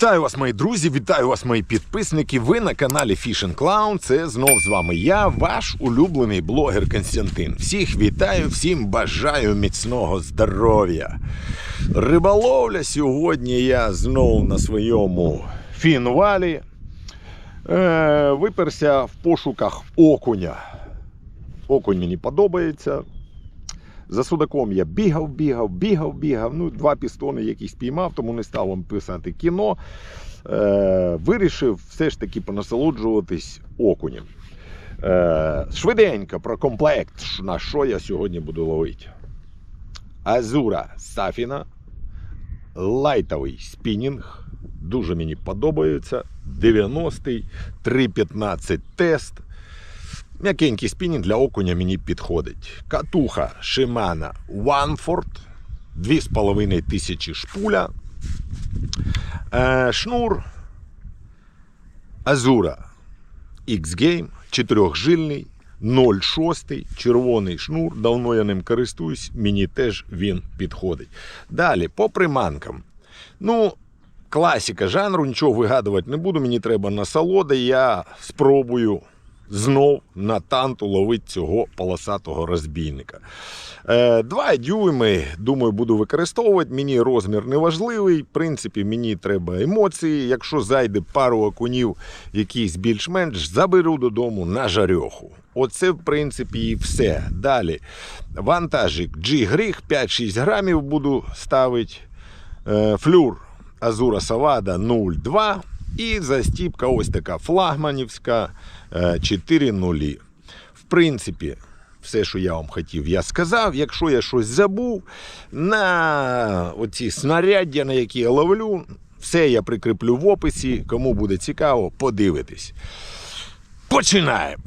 Вітаю вас, мої друзі, вітаю вас, мої підписники. Ви на каналі Fishing Clown. Це знов з вами я, ваш улюблений блогер Константин. Всіх вітаю, всім бажаю міцного здоров'я. Риболовля сьогодні я знов на своєму фінвалі. Е, виперся в пошуках окуня. Окунь мені подобається. За судаком я бігав, бігав, бігав, бігав. Ну, два пістони якісь піймав, тому не став вам писати кіно. Е, вирішив все ж таки понасолоджуватись окунем. Е, швиденько про комплект, на що я сьогодні буду ловити. Азура Сафіна. Лайтовий спінінг. Дуже мені подобається. 90-й, 3.15 тест. М'якенький спінінг для окуня мені підходить. Катуха Shimano Ванфорд. 2,5 тисячі шпуля. Е, шнур Азура X-Game, чотирьохжильний, 0,6, червоний шнур. Давно я ним користуюсь, мені теж він підходить. Далі, по приманкам. Ну, класика жанру, нічого вигадувати не буду. Мені треба насолода. Я спробую знов на танту ловити цього полосатого розбійника. Е, Два дюйми, думаю, буду використовувати. Мені розмір не важливий. В принципі, мені треба емоції. Якщо зайде пару окунів, якісь більш-менш, заберу додому на жарьоху. Оце, в принципі, і все. Далі. Вантажик G-Гріх 5-6 грамів буду ставити. Е, Флюр Азура Савада 0,2. І застіпка ось така флагманівська е, 4 нулі. В принципі, все, що я вам хотів, я сказав. Якщо я щось забув, на оці снаряддя, на які я ловлю, все я прикріплю в описі. Кому буде цікаво, подивитись. Починаємо.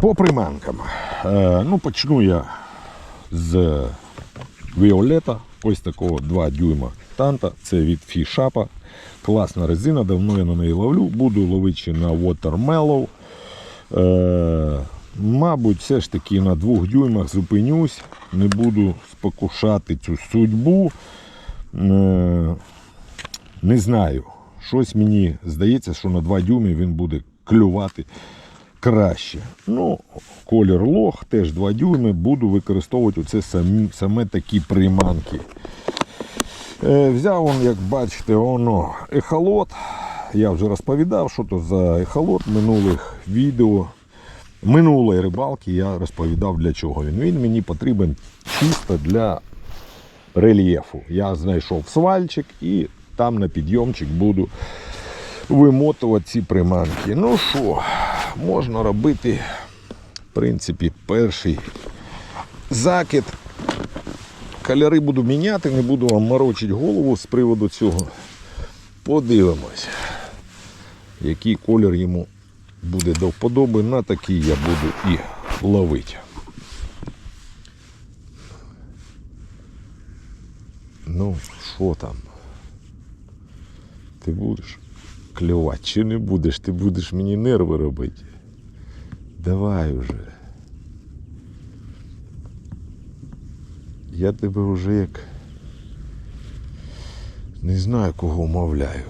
По приманкам. Е, ну, почну я з Віолета. Ось такого 2 дюйма танта. Це від фішапа. Класна резина, давно я на неї ловлю. Буду ловити на Watermellow. Е, мабуть, все ж таки на 2 дюймах зупинюсь. Не буду спокушати цю судьбу. Е, не знаю. Щось мені здається, що на 2 дюйми він буде клювати краще. Ну, колір лох, теж 2 дюйми, буду використовувати оце самі, саме такі приманки. Е, взяв он, як бачите, воно ехолот. Я вже розповідав, що то за ехолот минулих відео. Минулої рибалки я розповідав для чого він. Він мені потрібен чисто для рельєфу. Я знайшов свальчик і там на підйомчик буду вимотувати ці приманки. Ну що, можна робити, в принципі, перший закид. Кольори буду міняти, не буду вам морочити голову з приводу цього. Подивимось, який колір йому буде до вподоби, на такий я буду і ловити. Ну, що там? Ти будеш клювати чи не будеш? Ти будеш мені нерви робити. Давай уже. Я тебе вже як не знаю кого мовляю.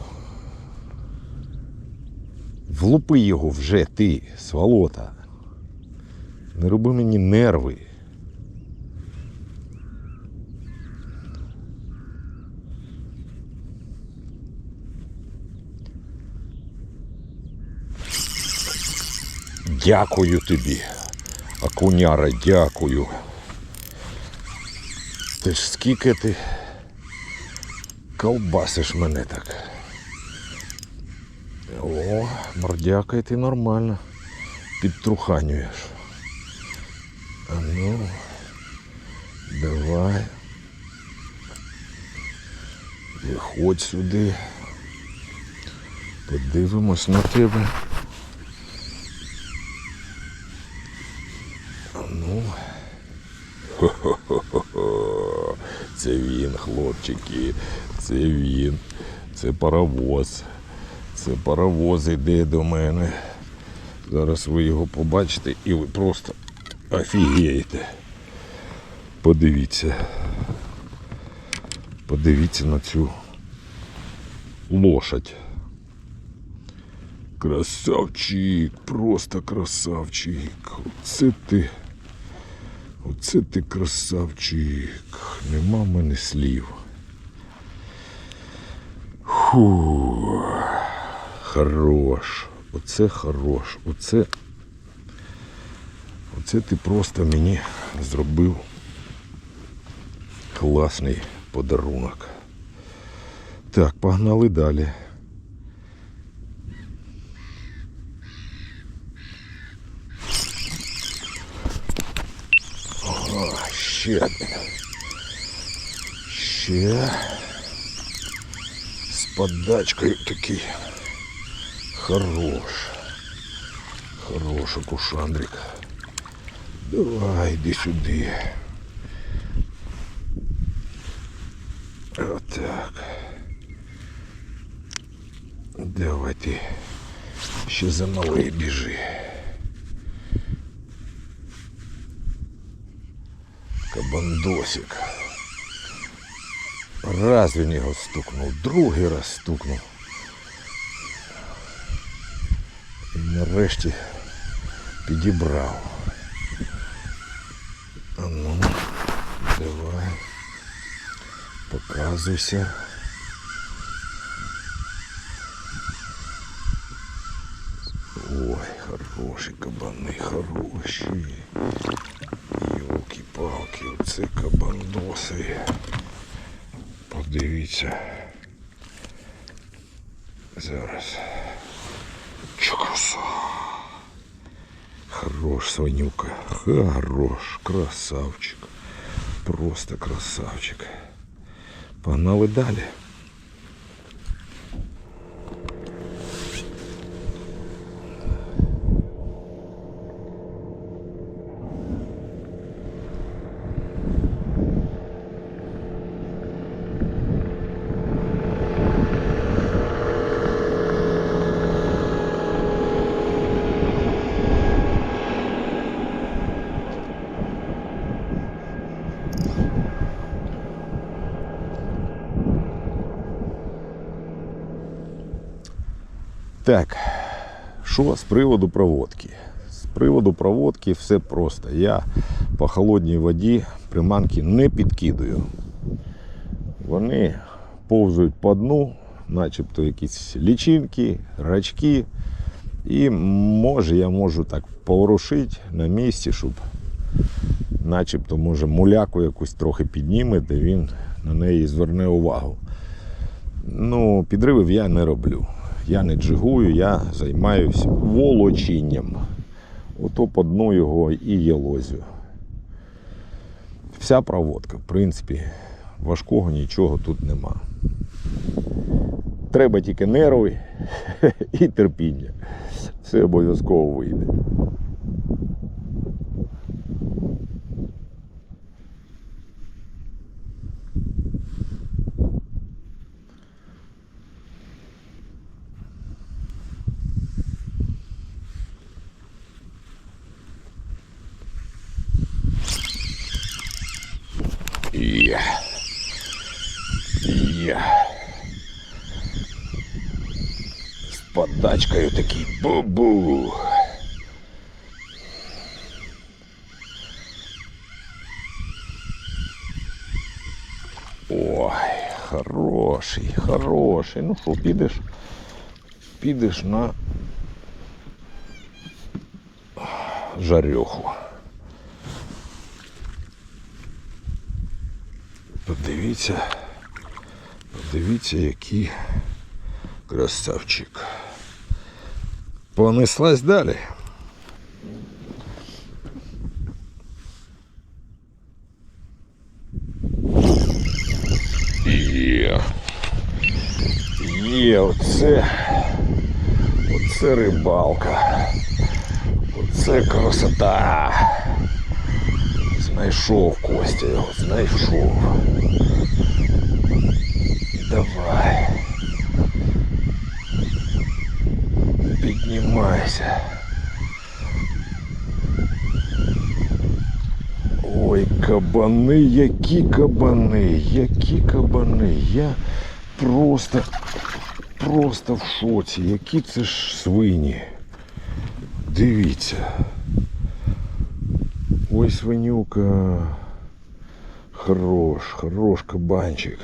Влупи його вже ти, сволота. Не роби мені нерви. Дякую тобі, акуняра, дякую. Ти ж скільки ти ковбасиш мене так. О, мордяка, і ти нормально підтруханюєш. А ну, давай. Виходь сюди. Подивимось на тебе. А ну. Хо-хо-хо-хо. Це він, хлопчики. Це він. Це паровоз. Це паровоз іде до мене. Зараз ви його побачите і ви просто офігієте. Подивіться. Подивіться на цю лошадь. Красавчик, просто красавчик. Оце ти. Оце ти красавчик. Нема в мене слів. Фу. Хорош. Оце хорош. Оце. Оце ти просто мені зробив класний подарунок. Так, погнали далі. О, ще один. Ще з подачкою такий. Хорош. Хорош акушандрик. Давай, іди сюди. Отак. Давай ти ще за малий біжи. Кабандосик. Раз він його стукнув, другий раз стукнув. І нарешті підібрав. А ну, давай. Показуйся. Ой, хороші кабани, хороші. Йолки-палки, оце кабандоси. Подивіться. Зараз. Краса. Хорош, свинюка. Хорош, красавчик. Просто красавчик. Погнали далі. Так, що з приводу проводки? З приводу проводки все просто. Я по холодній воді приманки не підкидаю. Вони повзують по дну, начебто якісь лічинки, рачки. І може я можу так поворушити на місці, щоб начебто може муляку якусь трохи підніме, де він на неї зверне увагу. Ну, підривів я не роблю. Я не джигую, я займаюся волочінням. Ото по дну його і єлозю. Вся проводка, в принципі, важкого нічого тут нема. Треба тільки нерви і терпіння. Все обов'язково вийде. Є. Є. З подачкою такий бу-бу. Ой, хороший, хороший. Ну що, підеш? Підеш на жарьоху. Подивіться, подивіться, який красавчик. Понеслась далі. Є. Є, оце. Оце рибалка. Оце красота. Знайшов Костя його, знайшов. Давай. Піднімайся. Ой, кабани, які кабани, які кабани. Я просто просто в шоці. Які це ж свині. Дивіться. Ой, свинюка. Хорош, хорош кабанчик.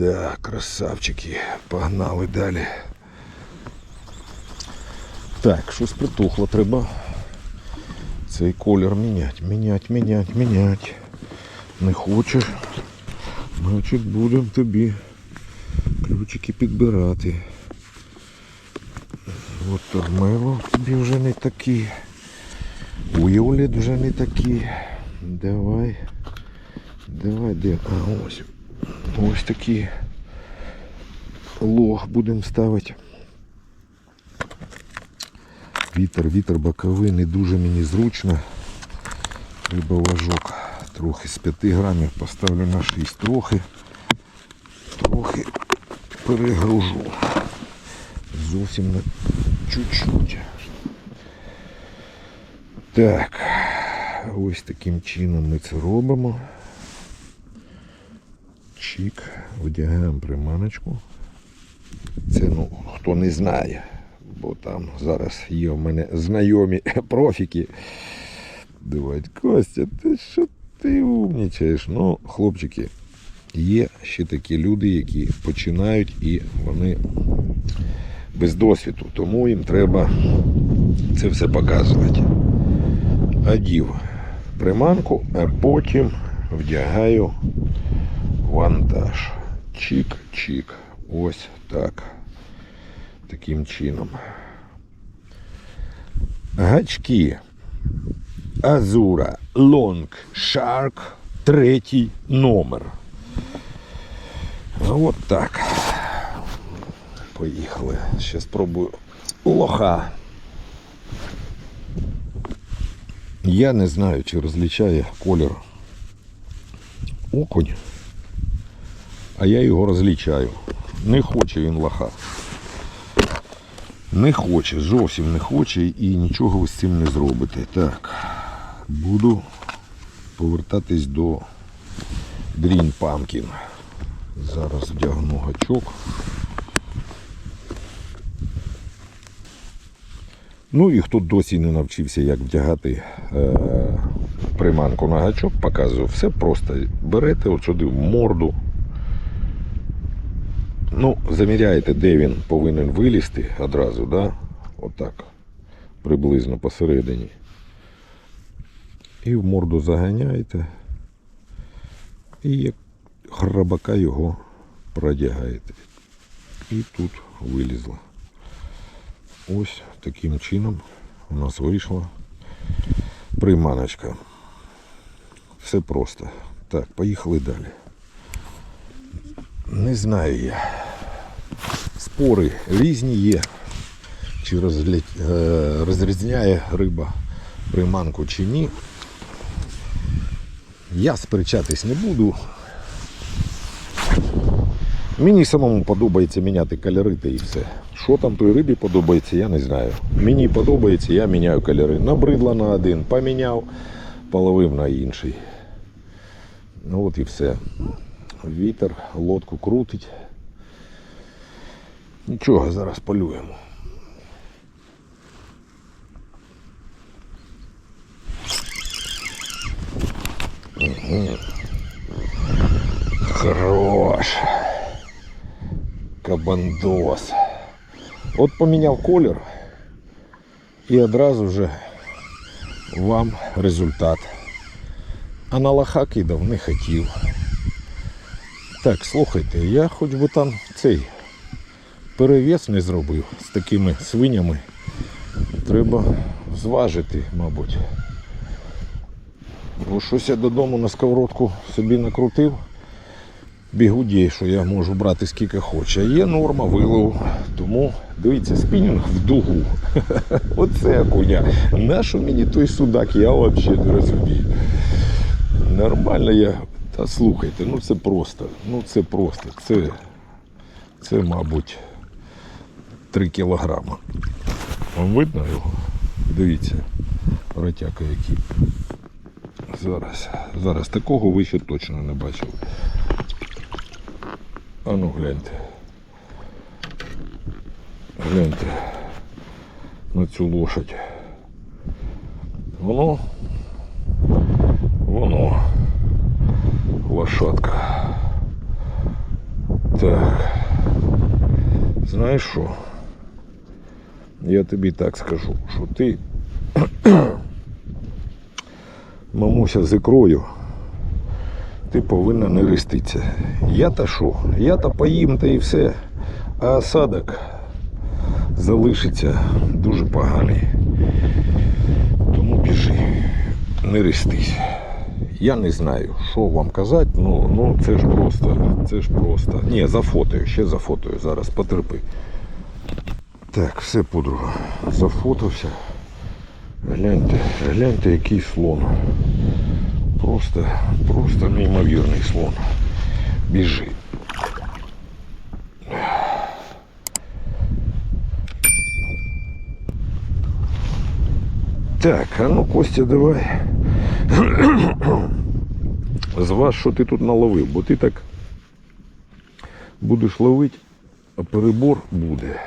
Да, красавчики. Погнали далі. Так, щось притухло, треба цей колір міняти, міняти, міняти, міняти. Не хочеш, значить будемо тобі ключики підбирати. От Тормело тобі вже не такі. Уйоліт вже не такі. Давай. Давай, де? А ось. Ось такі лог будемо ставити. Вітер, вітер боковий, не дуже мені зручно. Треба важок трохи з 5 грамів поставлю на 6 трохи. Трохи перегружу. Зовсім на чуть-чуть. Так, ось таким чином ми це робимо. Чик, одягаємо приманочку. Це ну, хто не знає, бо там зараз є в мене знайомі профіки. Думають, Костя, ти що ти умнічаєш? Ну, хлопчики, є ще такі люди, які починають і вони без досвіду, тому їм треба це все показувати. Одів приманку, а потім вдягаю вантаж. Чик-чик. Ось так. Таким чином. Гачки. Азура Long Shark третій номер. От так. Поїхали. Ще спробую лоха. Я не знаю, чи розлічає колір окунь, а я його розлічаю. Не хоче він лоха. Не хоче, зовсім не хоче і нічого ви з цим не зробите. Так, буду повертатись до Green Pumpkin. Зараз вдягну гачок. Ну і хто досі не навчився, як вдягати е, приманку на гачок, показую. Все просто берете от сюди в морду. Ну, заміряєте, де він повинен вилізти одразу, да? Отак. Приблизно посередині. І в морду заганяєте. І як храбака його продягаєте. І тут вилізло. Ось таким чином у нас вийшла приманочка. Все просто. Так, поїхали далі. Не знаю я. Спори різні є. Чи е, розрізняє риба приманку чи ні. Я сперечатись не буду. Мені самому подобається міняти кольори та і все. Що там той рибі подобається, я не знаю. Мені подобається, я міняю кольори. Набридло на один, поміняв, половив на інший. Ну от і все. Вітер, лодку крутить. Нічого, зараз полюємо. Хорош. Кабандос. От поміняв колір і одразу вже вам результат. А на лоха кидав не хотів. Так, слухайте, я хоч би там цей перевес не зробив з такими свинями. Треба зважити, мабуть. Бо щось я додому на сковородку собі накрутив. Бігуді, що я можу брати скільки хочу. Є норма вилову. Тому дивіться, спінінг в дугу. Оце куня. Нащо мені той судак, я взагалі не розумію. Нормально я. Та слухайте, ну це просто. Ну це просто. Це, це мабуть, 3 кілограма. Вам видно його? Дивіться, ротяка який. Зараз, зараз такого ви ще точно не бачили. А ну гляньте. Гляньте на цю лошадь. Воно. Воно. Лошадка. Так. Знаєш що? Я тобі так скажу, що ти мамуся з ікрою, ти повинна не реститися. Я та що? Я та поїм та і все. А осадок залишиться дуже поганий. Тому біжи, не рестись. Я не знаю, що вам казати, ну, ну це ж просто, це ж просто. Ні, зафотою, ще зафотою, зараз потерпи. Так, все, подруга, зафотався. Гляньте, гляньте, який слон. Просто, просто неймовірний слон. Біжи. Так, а ну Костя, давай. З вас, що ти тут наловив, бо ти так будеш ловити, перебор буде.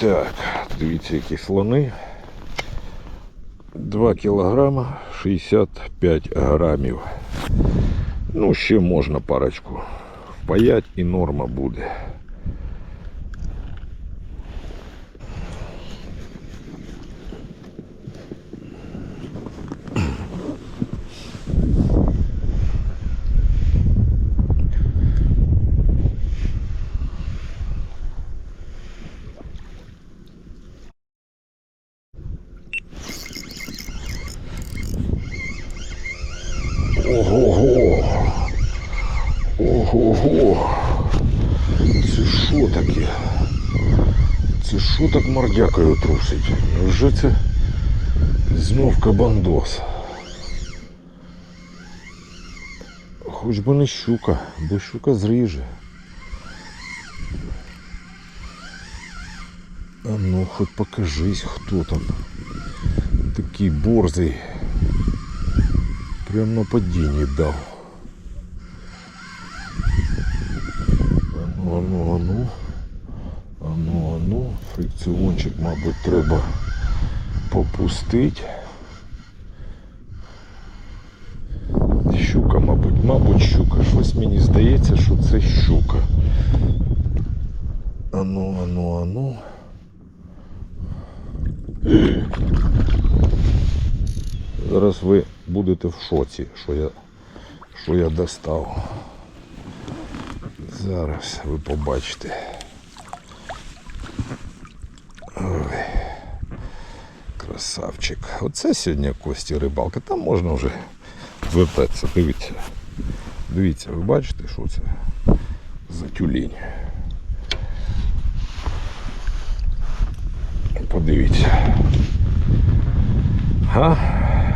Так, дивіться, які слони. 2 кілограма 65 грамів. Ну, ще можна парочку впаять і норма буде. Ого-го. Це що таке? Це що так мордякою трусить? Невже це знов кабандос? Хоч би не щука, бо щука зріже. А ну, хоч покажись, хто там. Такий борзий. Прям на падінні дав. Ану, ану, ану. Ану. Фрикціончик, мабуть, треба попустити. Щука, мабуть, мабуть, щука. Щось мені здається, що це щука. Ану, ану, ану. Зараз ви будете в шоці, що я, що я достав. Зараз ви побачите. Ой, красавчик. Оце сьогодні Кості рибалка. Там можна вже звертатися. Дивіться. Дивіться, ви бачите, що це за тюлінь. Подивіться. Га?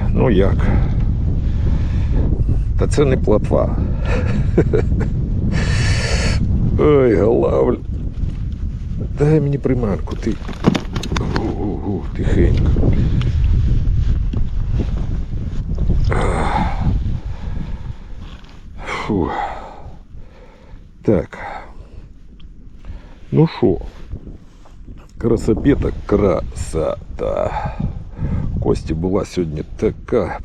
Ну як? Та це не платва. Ой, голавль. Дай мені приманку, ти. Гу-гу-гу, тихенько. Фу. Так. Ну що? Красопета красота. Кості була сьогодні така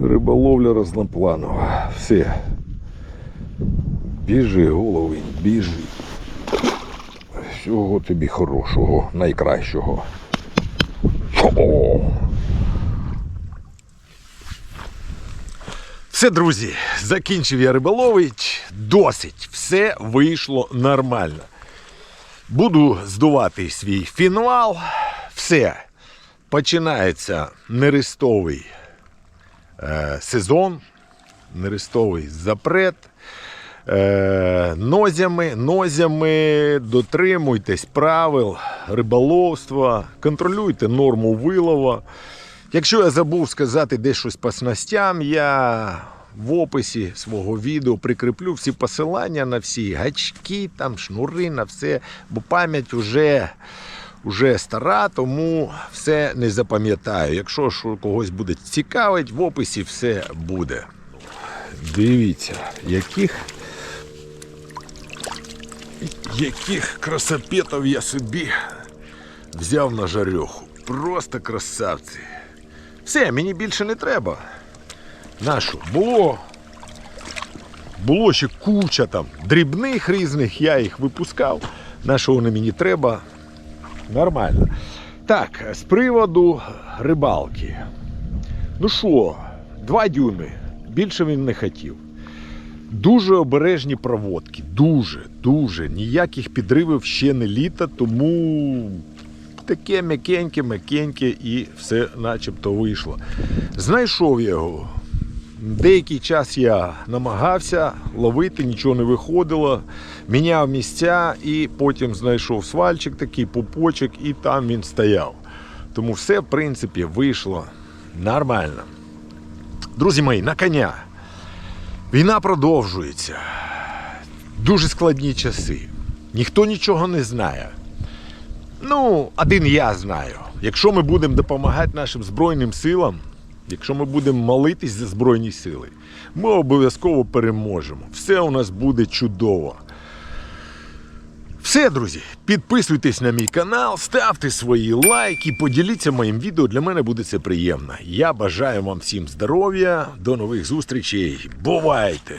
риболовля разнопланова. Все. Біжи, головень, біжи. Всього тобі хорошого, найкращого. О! Все, друзі, закінчив я риболовить. Досить. Все вийшло нормально. Буду здувати свій фінал. Все. Починається нерестовий е, сезон, нерестовий запрет. Е, нозями, нозями дотримуйтесь правил риболовства, контролюйте норму вилова. Якщо я забув сказати десь щось по снастям, я в описі свого відео прикріплю всі посилання на всі гачки, там, шнури, на все, бо пам'ять вже, вже стара, тому все не запам'ятаю. Якщо що когось буде цікавить, в описі все буде. Дивіться, яких Яких красопетов я собі взяв на жарьоху. Просто красавці. Все, мені більше не треба. Нашу було. Було ще куча там дрібних різних, я їх випускав. На що вони мені треба? Нормально. Так, з приводу рибалки. Ну що, два дюйми. Більше він не хотів. Дуже обережні проводки. Дуже, дуже. Ніяких підривів ще не літа, тому таке м'якеньке, м'якеньке і все начебто вийшло. Знайшов я його. Деякий час я намагався ловити, нічого не виходило, міняв місця і потім знайшов свальчик, такий пупочок, і там він стояв. Тому все, в принципі, вийшло нормально. Друзі мої, на коня. Війна продовжується. Дуже складні часи. Ніхто нічого не знає. Ну, один я знаю. Якщо ми будемо допомагати нашим Збройним силам, якщо ми будемо молитись за Збройні сили, ми обов'язково переможемо. Все у нас буде чудово. Все, друзі, підписуйтесь на мій канал, ставте свої лайки, поділіться моїм відео. Для мене буде це приємно. Я бажаю вам всім здоров'я, до нових зустрічей. Бувайте!